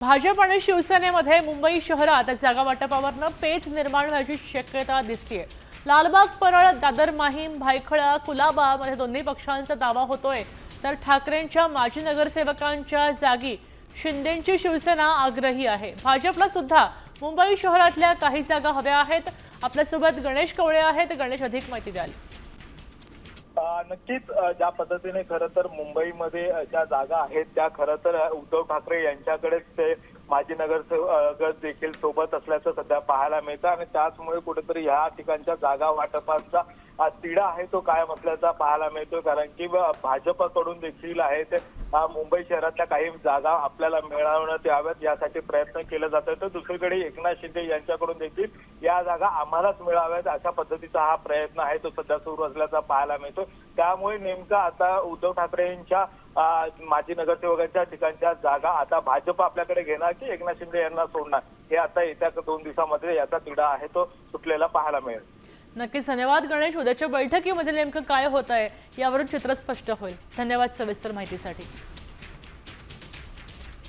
भाजप आणि शिवसेनेमध्ये मुंबई शहरात जागा वाटपावरनं पेच निर्माण व्हायची शक्यता दिसतीये. लालबाग परळ दादर माहीम भायखळा कुलाबा मध्ये दोन्ही पक्षांचा दावा होतोय. तर ठाकरेंच्या माजी नगरसेवकांच्या जागी शिंदेची शिवसेना आग्रही आहे. भाजपला सुद्धा मुंबई शहरातल्या काही जागा हव्या आहेत. आपल्यासोबत गणेश कवळे आहेत. गणेश अधिक माहिती द्याल. नक्कीच ज्या पद्धतीने खरं तर मुंबईमध्ये ज्या जागा आहेत त्या खरं तर उद्धव ठाकरे यांच्याकडेच ते माजी नगरसेवक देखील सोबत असल्याचं सध्या पाहायला मिळतं. आणि त्याचमुळे कुठेतरी ह्या ठिकाणच्या जागा वाटपांचा तिढा आहे तो कायम असल्याचा पाहायला मिळतो. कारण की भाजपकडून देखील आहे ते मुंबई शहरातल्या काही जागा आपल्याला मिळवण्यात याव्यात यासाठी प्रयत्न केले जात तर दुसरीकडे एकनाथ शिंदे यांच्याकडून देखील या जागा आम्हालाच मिळाव्यात अशा पद्धतीचा हा प्रयत्न आहे तो सध्या सुरू असल्याचा पाहायला मिळतो. त्यामुळे नेमका आता उद्धव ठाकरेंच्या माजी नगरसेवकांच्या ठिकाणच्या जागा आता भाजप आपल्याकडे घेणार की एकनाथ शिंदे यांना सोडणार? हे आता येत्या दोन दिवसामध्ये याचा तिढा आहे तो सुटलेला पाहायला मिळेल. नक्कीच धन्यवाद गणेश. उद्याच्या बैठकीमध्ये नेमकं काय होत आहे यावरून चित्र स्पष्ट होईल. धन्यवाद सविस्तर माहितीसाठी.